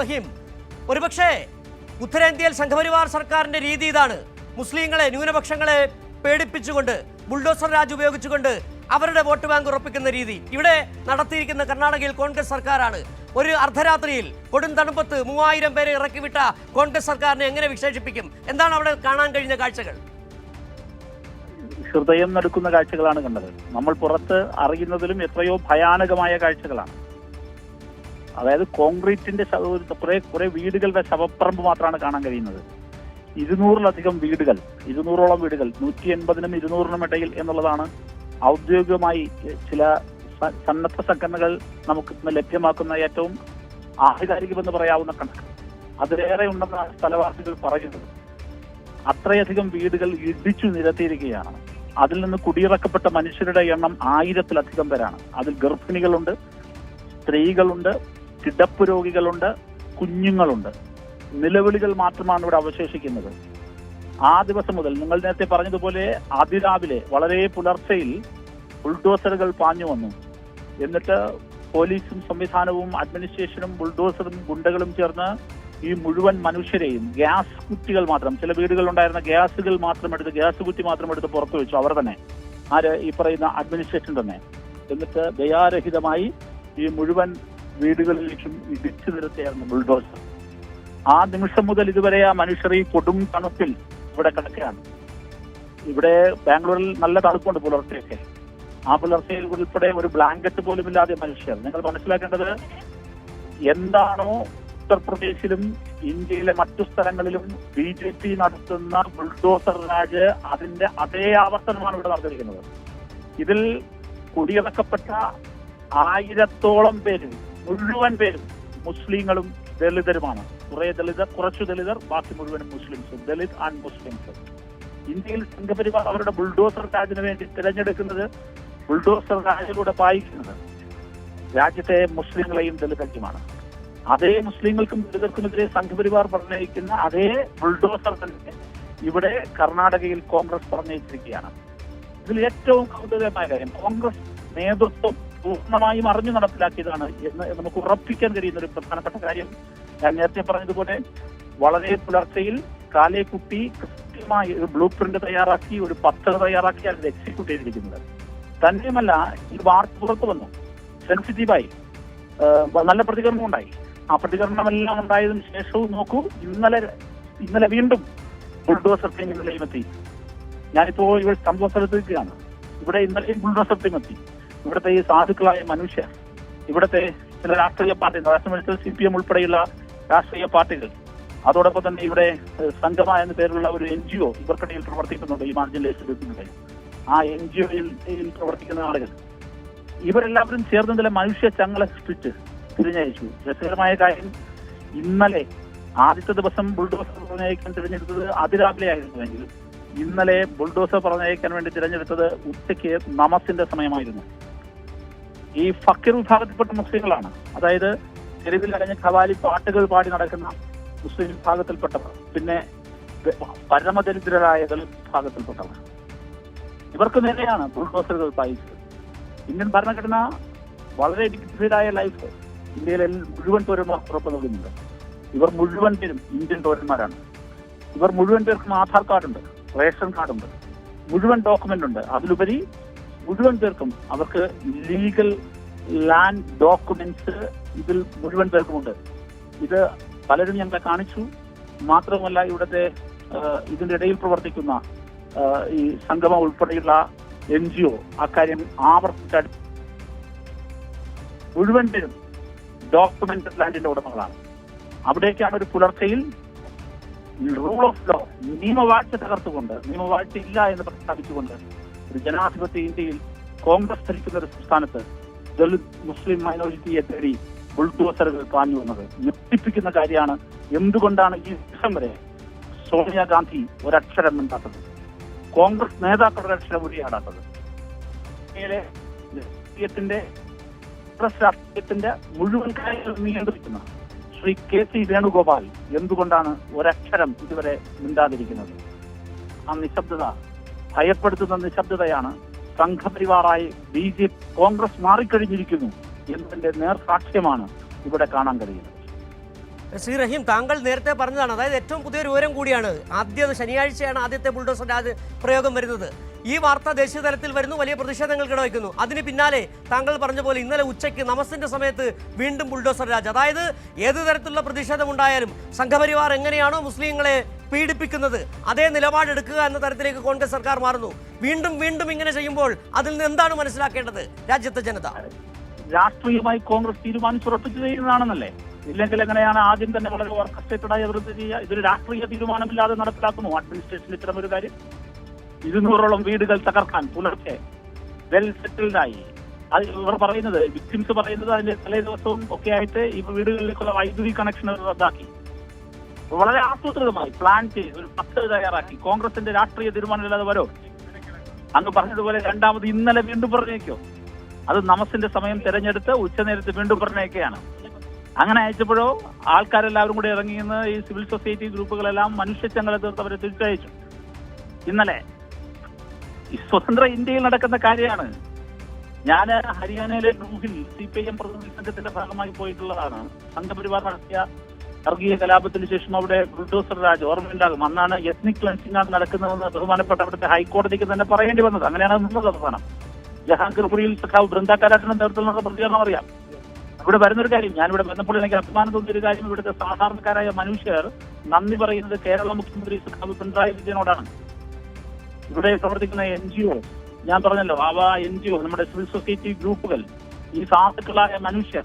റഹീം. ഒരുപക്ഷെ ഉത്തരേന്ത്യയിൽ സംഘപരിവാർ സർക്കാരിന്റെ രീതി ഇതാണ്. മുസ്ലിങ്ങളെ ന്യൂനപക്ഷങ്ങളെ പേടിപ്പിച്ചുകൊണ്ട് ബുൾഡോസർ രാജ് ഉപയോഗിച്ചുകൊണ്ട് അവരുടെ വോട്ട് ബാങ്ക് ഉറപ്പിക്കുന്ന രീതി. ഇവിടെ നടത്തിയിരിക്കുന്ന കർണാടകയിൽ കോൺഗ്രസ് സർക്കാരാണ്. ഒരു അർദ്ധരാത്രിയിൽ കൊടും തണുപ്പത്ത് മൂവായിരം പേരെ ഇറക്കിവിട്ട കോൺഗ്രസ് സർക്കാരിനെ എങ്ങനെ വിശേഷിപ്പിക്കും? എന്താണ് അവിടെ കാണാൻ കഴിഞ്ഞ കാഴ്ചകൾ? ഹൃദയം നടുക്കുന്ന കാഴ്ചകളാണ് കണ്ടത്. നമ്മൾ പുറത്ത് അറിയുന്നതിലും എത്രയോ ഭയാനകമായ കാഴ്ചകളാണ്. അതായത് കോൺക്രീറ്റിന്റെ കുറെ കുറെ വീടുകളുടെ ശവപ്പറമ്പ് മാത്രമാണ് കാണാൻ കഴിയുന്നത്. ഇരുന്നൂറിലധികം വീടുകൾ ഇരുന്നൂറോളം വീടുകൾ നൂറ്റി എൺപതിനും ഇരുന്നൂറിനും ഇടയിൽ എന്നുള്ളതാണ് ഔദ്യോഗികമായി ചില സന്നദ്ധ സംഘടനകൾ നമുക്ക് ലഭ്യമാക്കുന്ന ഏറ്റവും ആധികാരികമെന്ന് പറയാവുന്ന കണക്ക്. അതിലേറെ ഉണ്ടെന്നാണ് സ്ഥലവാസികൾ പറയുന്നത് അത്രയധികം വീടുകൾ ഇടിച്ചു നിരത്തിയിരിക്കുകയാണ്. അതിൽ നിന്ന് കുടിയിറക്കപ്പെട്ട മനുഷ്യരുടെ എണ്ണം ആയിരത്തിലധികം പേരാണ്. അതിൽ ഗർഭിണികളുണ്ട് സ്ത്രീകളുണ്ട് കിടപ്പ് രോഗികളുണ്ട് കുഞ്ഞുങ്ങളുണ്ട്. നിലവിളികൾ മാത്രമാണ് ഇവിടെ അവശേഷിക്കുന്നത്. ആ ദിവസം മുതൽ നിങ്ങൾ നേരത്തെ പറഞ്ഞതുപോലെ അതിരാവിലെ വളരെ പുലർച്ചയിൽ ബുൾഡോസറുകൾ പാഞ്ഞു വന്നു. എന്നിട്ട് പോലീസും സംവിധാനവും അഡ്മിനിസ്ട്രേഷനും ബുൾഡോസറും ഗുണ്ടകളും ചേർന്ന് ഈ മുഴുവൻ മനുഷ്യരെയും ഗ്യാസ് കുറ്റികൾ മാത്രം ചില വീടുകളുണ്ടായിരുന്ന ഗ്യാസുകൾ മാത്രം എടുത്ത് ഗ്യാസ് കുറ്റി മാത്രം എടുത്ത് പുറത്തു വെച്ചു. അവർ തന്നെ ആര് ഈ പറയുന്ന അഡ്മിനിസ്ട്രേഷൻ തന്നെ. എന്നിട്ട് ദയാരഹിതമായി ഈ മുഴുവൻ വീടുകളിലേക്കും ഇടിച്ചു നിരത്തിയായിരുന്നു ബുൾഡോസർ. ആ നിമിഷം മുതൽ ഇതുവരെ ആ മനുഷ്യർ ഈ കൊടും തണുപ്പിൽ ഇവിടെ കിടക്കുകയാണ്. ഇവിടെ ബാംഗ്ലൂരിൽ നല്ല തണുപ്പുണ്ട് പുലർച്ചെയൊക്കെ. ആ പുലർച്ചയിൽ ഉൾപ്പെടെ ഒരു ബ്ലാങ്കറ്റ് പോലും ഇല്ലാതെ മനുഷ്യർ. നിങ്ങൾ മനസ്സിലാക്കേണ്ടത് എന്താണോ ഉത്തർപ്രദേശിലും ഇന്ത്യയിലെ മറ്റു സ്ഥലങ്ങളിലും ബി ജെ പി നടത്തുന്ന ബുൾഡോസർ രാജ് അതിന്റെ അതേ ആവർത്തനമാണ് ഇവിടെ നടന്നിരിക്കുന്നത്. ഇതിൽ കുടിയിറക്കപ്പെട്ട ആയിരത്തോളം പേര് മുഴുവൻ പേരും മുസ്ലിങ്ങളും ദളിതരുമാണ്. കുറെ ദളിതർ കുറച്ചു ദളിതർ ബാക്കി മുഴുവനും മുസ്ലിംസും. Dalit and Muslims. ഇന്ത്യയിൽ സംഘപരിവാർ അവരുടെ ബുൾഡോസർ രാജിന് വേണ്ടി തിരഞ്ഞെടുക്കുന്നത് ബുൾഡോസർ രാജിലൂടെ പായിക്കുന്നത് രാജ്യത്തെ മുസ്ലിങ്ങളെയും ദളിതയ്ക്കുമാണ് അതേ മുസ്ലിങ്ങൾക്കും ദളിതർക്കുമെതിരെ സംഘപരിവാർ പറഞ്ഞിരിക്കുന്ന അതേ ബുൾഡോസർ തന്നെ ഇവിടെ കർണാടകയിൽ കോൺഗ്രസ് പറഞ്ഞിരിക്കുകയാണ് ഇതിൽ ഏറ്റവും കൗതുകമായ കാര്യം കോൺഗ്രസ് നേതൃത്വം പൂർണമായും അറിഞ്ഞു നടപ്പിലാക്കിയതാണ്. എന്ന് നമുക്ക് ഉറപ്പിക്കാൻ കഴിയുന്ന ഒരു പ്രധാനപ്പെട്ട കാര്യം ഞാൻ നേരത്തെ പറഞ്ഞതുപോലെ വളരെ പുലർച്ചയിൽ കാലേക്കുട്ടി കൃത്യമായി ഒരു ബ്ലൂ പ്രിന്റ് തയ്യാറാക്കി ഒരു പത്രം തയ്യാറാക്കി അത് എക്സിക്യൂട്ട് ചെയ്തിരിക്കുന്നത്. തന്നെയുമല്ല ഈ വാർത്ത പുറത്തു വന്നു. സെൻസിറ്റീവായി. നല്ല പ്രതികരണം ഉണ്ടായി. ആ പ്രതികരണമെല്ലാം ഉണ്ടായതിനു ശേഷവും നോക്കൂ ഇന്നലെ ഇന്നലെ വീണ്ടും ബുൾഡോസർ ടീം നിലയുമെത്തി ഞാനിപ്പോ ഇവിടെ സംഭവ സ്ഥലത്ത് ഇവിടെ ഇന്നലെയും ബുൾഡോസർ ടീം എത്തി. ഇവിടുത്തെ ഈ സാധുക്കളായ മനുഷ്യർ ഇവിടുത്തെ ചില രാഷ്ട്രീയ പാർട്ടി രാഷ്ട്രീയ സി പി എം ഉൾപ്പെടെയുള്ള രാഷ്ട്രീയ പാർട്ടികൾ അതോടൊപ്പം തന്നെ ഇവിടെ സംഗമ എന്ന പേരുള്ള ഒരു എൻ ജി ഒ ഇവർക്കിടയിൽ പ്രവർത്തിക്കുന്നുണ്ട് ഈ മാർജിനലൈസ്ഡ് ആ എൻ ജി ഒയിൽ പ്രവർത്തിക്കുന്ന ആളുകൾ. ഇവരെല്ലാവരും ചേർന്ന് ചില മനുഷ്യ ചങ്ങളെ സൃഷ്ടിച്ച് തിരിഞ്ഞയച്ചു. രസകരമായ കാര്യം ഇന്നലെ ആദ്യത്തെ ദിവസം ബുൾഡോസർ പറഞ്ഞയക്കാൻ തിരഞ്ഞെടുത്തത് അതിരാവിലെ ആയിരുന്നുവെങ്കിൽ ഇന്നലെ ബുൾഡോസർ പറഞ്ഞയക്കാൻ വേണ്ടി തിരഞ്ഞെടുത്തത് ഉച്ചയ്ക്ക് നമസിന്റെ സമയമായിരുന്നു. ഈ ഫക്കീർ വിഭാഗത്തിൽപ്പെട്ട മുസ്ലിങ്ങളാണ്. അതായത് തെരുവിൽ അടഞ്ഞ ഖവാലി പാട്ടുകൾ പാടി നടക്കുന്ന മുസ്ലിം വിഭാഗത്തിൽപ്പെട്ടവർ. പിന്നെ പരമദരിദ്രരായ വിഭാഗത്തിൽപ്പെട്ടവർ. ഇവർക്ക് നേരെയാണ് ബുൾഡോസറുകൾ പായിച്ചത് ഇന്ത്യൻ ഭരണഘടന വളരെ ഡിഗ്നിഫൈഡായ ലൈഫ് ഇന്ത്യയിലെ മുഴുവൻ പൗരന്മാർ ഉറപ്പ് നൽകുന്നുണ്ട്. ഇവർ മുഴുവൻ പേരും ഇന്ത്യൻ പൗരന്മാരാണ്. ഇവർ മുഴുവൻ പേർക്കും ആധാർ കാർഡുണ്ട് റേഷൻ കാർഡുണ്ട്. മുഴുവൻ ഡോക്യുമെന്റ് ഉണ്ട് അതിലുപരി മുഴുവൻ പേർക്കും അവർക്ക് ലീഗൽ ലാൻഡ് ഡോക്യുമെന്റ്സ് ഇതിൽ മുഴുവൻ പേർക്കുമുണ്ട് ഇത് പലരും ഞങ്ങളെ കാണിച്ചു. മാത്രമല്ല ഇവിടുത്തെ ഇതിന്റെ ഇടയിൽ പ്രവർത്തിക്കുന്ന ഈ സംഗമം ഉൾപ്പെടെയുള്ള എൻ ജി ഒ അക്കാര്യം ആവർത്തിച്ച മുഴുവൻ പേരും ഡോക്യുമെന്റഡ് ലാൻഡിന്റെ ഉടമകളാണ്. അവിടേക്കാണ് ഒരു പുലർച്ചയിൽ റൂൾ ഓഫ് ലോ നിയമവാഴ്ച തകർത്തുകൊണ്ട് നിയമവാഴ്ച ഇല്ല എന്ന് പ്രഖ്യാപിച്ചുകൊണ്ട് ഒരു ജനാധിപത്യ ഇന്ത്യയിൽ കോൺഗ്രസ് ഭരിക്കുന്ന ഒരു സംസ്ഥാനത്ത് ദളിത് മുസ്ലിം മൈനോറിറ്റിയെ തേടി ബുൾഡോസറുകൾ പാഞ്ഞു വന്നത്. ഞെട്ടിപ്പിക്കുന്ന കാര്യമാണ് എന്തുകൊണ്ടാണ് ഈ ദിവസം വരെ സോണിയാഗാന്ധി ഒരക്ഷരം ഉണ്ടാക്കുന്നത് കോൺഗ്രസ് നേതാക്കളുടെ അക്ഷരം ഉരിയാടാത്തത് രാഷ്ട്രീയത്തിന്റെ കോൺഗ്രസ് രാഷ്ട്രീയത്തിന്റെ മുഴുവൻ കാര്യങ്ങളും നിയന്ത്രിക്കുന്ന ശ്രീ കെ സി വേണുഗോപാൽ എന്തുകൊണ്ടാണ് ഒരക്ഷരം ഇതുവരെ മിണ്ടാതിരിക്കുന്നത്? ആ നിശബ്ദത ഭയപ്പെടുത്തുന്ന നിശബ്ദതയാണ് സംഘപരിവാറായി ബി ജെ കോൺഗ്രസ് മാറിക്കഴിഞ്ഞിരിക്കുന്നു എന്നതിന്റെ നേർസാക്ഷ്യമാണ് ഇവിടെ കാണാൻ കഴിയുന്നത്. ശ്രീ റഹീം താങ്കൾ നേരത്തെ പറഞ്ഞതാണ് അതായത് ഏറ്റവും പുതിയ വിവരം കൂടിയാണ്. ആദ്യ ശനിയാഴ്ചയാണ് ആദ്യത്തെ ബുൾഡോസർ പ്രയോഗം വരുന്നത്. ഈ വാർത്ത ദേശീയ തലത്തിൽ വരുന്നു വലിയ പ്രതിഷേധങ്ങൾ കിടവയ്ക്കുന്നു. അതിന് പിന്നാലെ താങ്കൾ പറഞ്ഞ പോലെ ഇന്നലെ ഉച്ചയ്ക്ക് നമസിന്റെ സമയത്ത് വീണ്ടും ബുൾഡോസർ രാജ്. അതായത് ഏത് തരത്തിലുള്ള പ്രതിഷേധം പ്രതിഷേധമുണ്ടായാലും സംഘപരിവാർ എങ്ങനെയാണോ മുസ്ലിങ്ങളെ പീഡിപ്പിക്കുന്നത് അതേ നിലപാടെടുക്കുക എന്ന തരത്തിലേക്ക് കോൺഗ്രസ് സർക്കാർ മാറുന്നു. വീണ്ടും വീണ്ടും ഇങ്ങനെ ചെയ്യുമ്പോൾ അതിൽ നിന്ന് എന്താണ് മനസ്സിലാക്കേണ്ടത്? രാജ്യത്തെ ജനത. രാഷ്ട്രീയമായി കോൺഗ്രസ് തീരുമാനിച്ചുറപ്പിച്ചു ചെയ്യുന്നതാണെന്നല്ലേ ഇല്ലെങ്കിൽ എങ്ങനെയാണ് ആദ്യം തന്നെ വളരെ ഓർക്കസ്ട്രേറ്റഡായി അവർ ചെയ്യുക? ഇതൊരു രാഷ്ട്രീയ തീരുമാനമില്ലാതെ നടപ്പിലാക്കുന്നു. അഡ്മിനിസ്ട്രേഷൻ ഇത്തരം ഒരു കാര്യം. ഇരുന്നൂറോളം വീടുകൾ തകർക്കാൻ പുലർച്ചെ വെൽ സെറ്റിൽഡായി. അത് ഇവർ പറയുന്നത് വിക്ടിംസ് പറയുന്നത് അതിന്റെ തലേ ദിവസവും ഒക്കെ ആയിട്ട് ഈ വീടുകളിലേക്കുള്ള വൈദ്യുതി കണക്ഷൻ റദ്ദാക്കി. വളരെ ആസൂത്രിതമായി പ്ലാൻ ചെയ്ത് ഒരു പദ്ധതി തയ്യാറാക്കി. കോൺഗ്രസിന്റെ രാഷ്ട്രീയ തീരുമാനമില്ലാതെ വരോ. അങ്ങ് പറഞ്ഞതുപോലെ രണ്ടാമത് ഇന്നലെ വീണ്ടും പറഞ്ഞേക്കോ. അത് നമസിന്റെ സമയം തെരഞ്ഞെടുത്ത് ഉച്ചനേരത്ത് വീണ്ടും പറഞ്ഞേക്കെയാണ്. അങ്ങനെ അയച്ചപ്പോഴോ ആൾക്കാരെല്ലാവരും കൂടി ഇറങ്ങിയെന്ന് ഈ സിവിൽ സൊസൈറ്റി ഗ്രൂപ്പുകളെല്ലാം മനുഷ്യച്ചങ്ങളെ തീർത്ത് അവരെ തിരിച്ചയച്ചു. ഇന്നലെ സ്വതന്ത്ര ഇന്ത്യയിൽ നടക്കുന്ന കാര്യമാണ്. ഞാൻ ഹരിയാനയിലെ നൂഹിൽ സി പി ഐ എം പ്രതിനിധി സംഘത്തിന്റെ ഭാഗമായി പോയിട്ടുള്ളതാണ്. സംഘപരിവാർ നടത്തിയ വർഗീയ കലാപത്തിന് ശേഷം അവിടെ ബുൾഡോസർ രാജ് ഓർമ്മയുണ്ടാകും. അന്നാണ് എത്നിക് ക്ലൻസിംഗ് ആണ് നടക്കുന്നതെന്ന് ബഹുമാനപ്പെട്ട അവിടുത്തെ ഹൈക്കോടതിക്ക് തന്നെ പറയേണ്ടി വന്നത്. അങ്ങനെയാണ് നിന്നത് അവസാനം. ജഹാംഗീർപുരിയിൽ സഖാവ് ബൃന്ദാകാരാട്ടിന്റെ നേതൃത്വത്തിലുള്ള പ്രതികരണം അറിയാം. ഇവിടെ വരുന്നൊരു കാര്യം ഞാൻ ഇവിടെ വന്നപ്പോൾ എനിക്ക് അഭിമാനം തോന്നിയ ഒരു കാര്യം ഇവിടുത്തെ സാധാരണക്കാരായ മനുഷ്യർ നന്ദി പറയുന്നത് കേരള മുഖ്യമന്ത്രി സഖാവ് പിണറായി വിജയനോടാണ്. ഇവിടെ പ്രവർത്തിക്കുന്ന എൻ ജി ഒ ഞാൻ പറഞ്ഞല്ലോ അവ എൻ ജി ഒ നമ്മുടെ സിവിൽ സൊസൈറ്റി ഗ്രൂപ്പുകൾ ഈ സാധുക്കളായ മനുഷ്യർ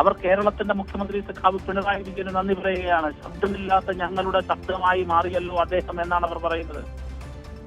അവർ കേരളത്തിന്റെ മുഖ്യമന്ത്രി സഖാവ് പിണറായി വിജയന് നന്ദി പറയുകയാണ്. ശബ്ദമില്ലാത്ത ഞങ്ങളുടെ ശബ്ദമായി മാറിയല്ലോ അദ്ദേഹം എന്നാണ് അവർ പറയുന്നത്.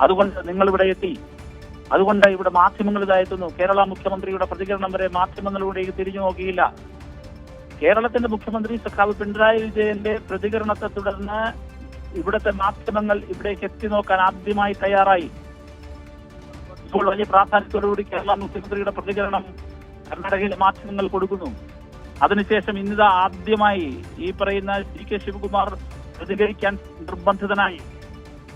അതുകൊണ്ട് നിങ്ങൾ ഇവിടെ എത്തി. അതുകൊണ്ട് ഇവിടെ മാധ്യമങ്ങൾ ഇതായെത്തുന്നു കേരള മുഖ്യമന്ത്രിയുടെ പ്രതികരണം വരെ മാധ്യമങ്ങളിലൂടെ തിരിഞ്ഞു നോക്കിയില്ല. കേരളത്തിന്റെ മുഖ്യമന്ത്രി സഖാവ് പിണറായി വിജയന്റെ പ്രതികരണത്തെ തുടർന്ന് ഇവിടുത്തെ മാധ്യമങ്ങൾ ഇവിടേക്ക് എത്തി നോക്കാൻ ആദ്യമായി തയ്യാറായി. ഇപ്പോൾ വലിയ പ്രാധാന്യത്തോടുകൂടി കേരള മുഖ്യമന്ത്രിയുടെ പ്രതികരണം കർണാടകയിലെ മാധ്യമങ്ങൾ കൊടുക്കുന്നു. അതിനുശേഷം ഇന്നിതാ ആദ്യമായി ഈ പറയുന്ന ജി കെ ശിവകുമാർ പ്രതികരിക്കാൻ നിർബന്ധിതനായി.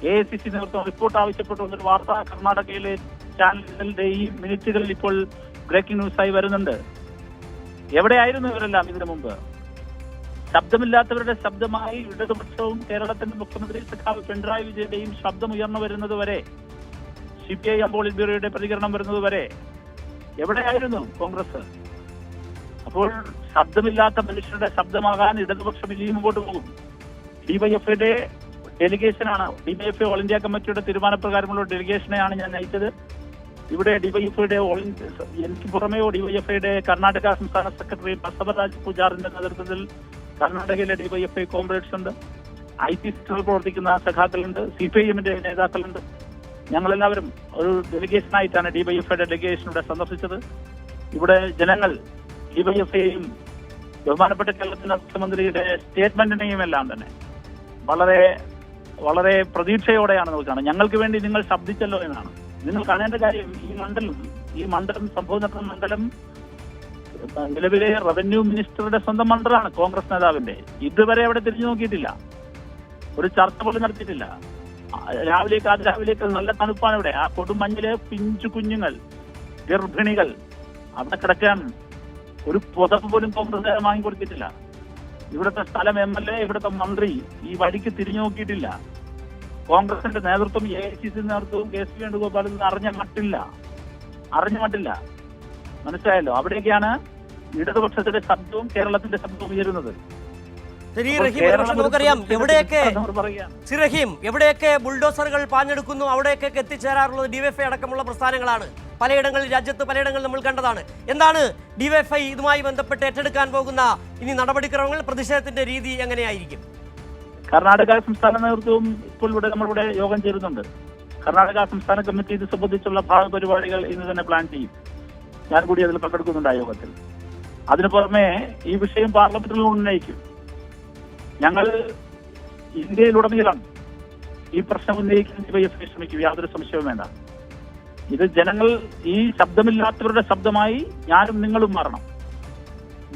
എ ഐ സി സി നേതൃത്വം റിപ്പോർട്ട് ആവശ്യപ്പെട്ടു എന്നൊരു വാർത്ത കർണാടകയിലെ ചാനലുകളുടെ ഈ മിനിറ്റുകളിൽ ഇപ്പോൾ ബ്രേക്കിംഗ് ന്യൂസായി വരുന്നുണ്ട്. എവിടെയായിരുന്നു ഇവരെല്ലാം ഇതിനു മുമ്പ്? ശബ്ദമില്ലാത്തവരുടെ ശബ്ദമായി ഇടതുപക്ഷവും കേരളത്തിന്റെ മുഖ്യമന്ത്രി സഖാവ് പിണറായി വിജയന്റെയും ശബ്ദം ഉയർന്നു വരുന്നത് വരെ സി പി ഐ ബ്യൂറോയുടെ പ്രതികരണം വരുന്നത് വരെ എവിടെയായിരുന്നു കോൺഗ്രസ്? അപ്പോൾ ശബ്ദമില്ലാത്ത മനുഷ്യരുടെ ശബ്ദമാകാൻ ഇടതുപക്ഷം ഇനിയും മുമ്പോട്ട് പോകും. ഡിവൈഎഫ്ഐയുടെ ഡെലിഗേഷനാണ് ഡിവൈഎഫ്ഐ ഓൾ ഇന്ത്യ കമ്മിറ്റിയുടെ തീരുമാനപ്രകാരമുള്ള ഡെലിഗേഷനെയാണ് ഞാൻ നയിച്ചത്. ഇവിടെ ഡിവൈഎഫ്ഐയുടെ ഓൾ എനിക്ക് പുറമേ ഡിവൈഎഫ്ഐയുടെ കർണാടക സംസ്ഥാന സെക്രട്ടറി ബസവരാജ് പൂജാറിന്റെ നേതൃത്വത്തിൽ കർണാടകയിലെ ഡിവൈഎഫ്ഐ കോംപ്രേഡ്സ് ഉണ്ട്. ഐ പി സിസ്റ്ററിൽ പ്രവർത്തിക്കുന്ന സഖാക്കളുണ്ട്. സി പി ഐ എമ്മിന്റെ നേതാക്കളുണ്ട്. ഞങ്ങളെല്ലാവരും ഒരു ഡെലിഗേഷനായിട്ടാണ് ഡിവൈഎഫ്ഐയുടെ ഡെലിഗേഷൻ ഇവിടെ സന്ദർശിച്ചത്. ഇവിടെ ജനങ്ങൾ ഡിവൈഎഫ്ഐയും ബഹുമാനപ്പെട്ട കേരളത്തിന്റെ മുഖ്യമന്ത്രിയുടെ സ്റ്റേറ്റ്മെന്റിനെയും എല്ലാം തന്നെ വളരെ വളരെ പ്രതീക്ഷയോടെയാണ് നോക്കുകയാണ് ഞങ്ങൾക്ക് വേണ്ടി നിങ്ങൾ ശബ്ദിച്ചല്ലോ എന്നാണ്. നിങ്ങൾ കാണേണ്ട കാര്യം ഈ മണ്ഡലം ഈ മണ്ഡലം സംഭവം നടത്തുന്ന മണ്ഡലം നിലവിലെ റവന്യൂ മിനിസ്റ്ററുടെ സ്വന്തം മണ്ഡലമാണ് കോൺഗ്രസ് നേതാവിന്റെ. ഇതുവരെ അവിടെ തിരിഞ്ഞു നോക്കിയിട്ടില്ല. ഒരു ചർച്ച പോലും നടത്തിയിട്ടില്ല. രാവിലെ രാവിലേക്ക് അത് രാവിലേക്ക് നല്ല തണുപ്പാണ് ഇവിടെ. ആ കൊടുമഞ്ഞിലെ പിഞ്ചു കുഞ്ഞുങ്ങൾ ഗർഭിണികൾ അവിടെ കിടക്കാൻ ഒരു പുതപ്പ് പോലും കോൺഗ്രസ് വാങ്ങിക്കൊടുത്തിട്ടില്ല. ഇവിടുത്തെ സ്ഥലം എം എൽ എ ഇവിടുത്തെ മന്ത്രി ഈ വഴിക്ക് തിരിഞ്ഞു നോക്കിയിട്ടില്ല. കോൺഗ്രസിന്റെ നേതൃത്വം എ ഐ സി സി നേതൃത്വവും കെ സി വേണുഗോപാലും അറിഞ്ഞ മട്ടില്ല. അറിഞ്ഞ മട്ടില്ല. മനസ്സിലായല്ലോ? അവിടേക്കാണ് ഇടതുപക്ഷത്തിന്റെ ശബ്ദവും കേരളത്തിന്റെ ശബ്ദവും ഉയരുന്നത്. ശരി റഹീം ഒരുപക്ഷെ നമുക്കറിയാം എവിടെയൊക്കെ റഹീം എവിടെയൊക്കെ ബുൾഡോസറുകൾ പാഞ്ഞെടുക്കുന്നു അവിടെയൊക്കെ എത്തിച്ചേരാറുള്ളത് ഡിവൈഎഫ്ഐ അടക്കമുള്ള പ്രസ്ഥാനങ്ങളാണ്. പലയിടങ്ങളിൽ രാജ്യത്ത് പലയിടങ്ങളിൽ നമ്മൾ കണ്ടതാണ്. എന്താണ് ഡിവൈഎഫ്ഐ ഇതുമായി ബന്ധപ്പെട്ട് ഏറ്റെടുക്കാൻ പോകുന്ന ഇനി നടപടിക്രമങ്ങൾ പ്രതിഷേധത്തിന്റെ രീതി എങ്ങനെയായിരിക്കും? കർണാടക സംസ്ഥാന നേതൃത്വവും ഇപ്പോൾ ഇവിടെ നമ്മളിവിടെ യോഗം ചേരുന്നുണ്ട്. കർണാടക സംസ്ഥാന കമ്മിറ്റി ഇത് സംബന്ധിച്ചുള്ള ഭാഗ പരിപാടികൾ ഇന്ന് തന്നെ പ്ലാൻ ചെയ്യും. ഞാൻ കൂടി അതിൽ പങ്കെടുക്കുന്നുണ്ട് ആ യോഗത്തിൽ. അതിനു പുറമെ ഈ വിഷയം പാർലമെന്റിൽ ഉന്നയിക്കും. ഞങ്ങൾ ഇന്ത്യയിലുടനീളം ഈ പ്രശ്നം ഉന്നയിക്കാൻ ഡിവൈഎഫ്ഐ ശ്രമിക്കും. യാതൊരു സംശയവും വേണ്ട. ഇത് ജനങ്ങൾ ഈ ശബ്ദമില്ലാത്തവരുടെ ശബ്ദമായി ഞാനും നിങ്ങളും മാറണം.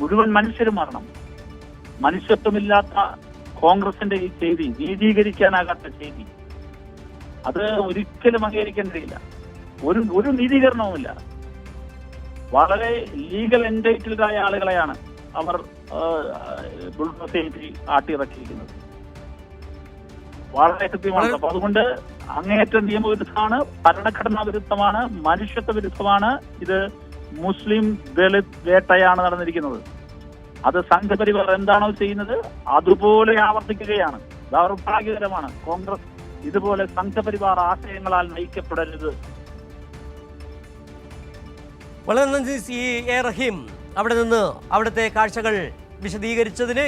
മുഴുവൻ മനുഷ്യരും മാറണം. മനുഷ്യത്വമില്ലാത്ത കോൺഗ്രസിന്റെ ഈ ചെയ്തി നീതീകരിക്കാനാകാത്ത ചെയ്തി അത് ഒരിക്കലും അംഗീകരിക്കേണ്ടതില്ല. ഒരു ഒരു നീതീകരണവുമില്ല. വളരെ ലീഗൽ എൻഡൈറ്റിൽഡ് ആയ ആളുകളെയാണ് അവർ ബുൾഡോസേറ്റി ആട്ടിയിറക്കിയിരിക്കുന്നത് വളരെ കൃത്യമാണ്. അപ്പൊ അതുകൊണ്ട് അങ്ങേയറ്റം നിയമവിരുദ്ധമാണ് ഭരണഘടനാ വിരുദ്ധമാണ് മനുഷ്യത്വ വിരുദ്ധമാണ് ഇത് മുസ്ലിം ദളിത് വേട്ടയാണ് നടന്നിരിക്കുന്നത്. അത് സംഘപരിവാർ എന്താണോ ചെയ്യുന്നത് അതുപോലെ ആവർത്തിക്കുകയാണ്. ദൗർഭാഗ്യകരമാണ് കോൺഗ്രസ് ഇതുപോലെ സംഘപരിവാർ ആശയങ്ങളാൽ നയിക്കപ്പെടരുത് വളരെ നന്ദി സി എ റഹീം അവിടെ നിന്ന് അവിടുത്തെ കാഴ്ചകൾ വിശദീകരിച്ചതിന്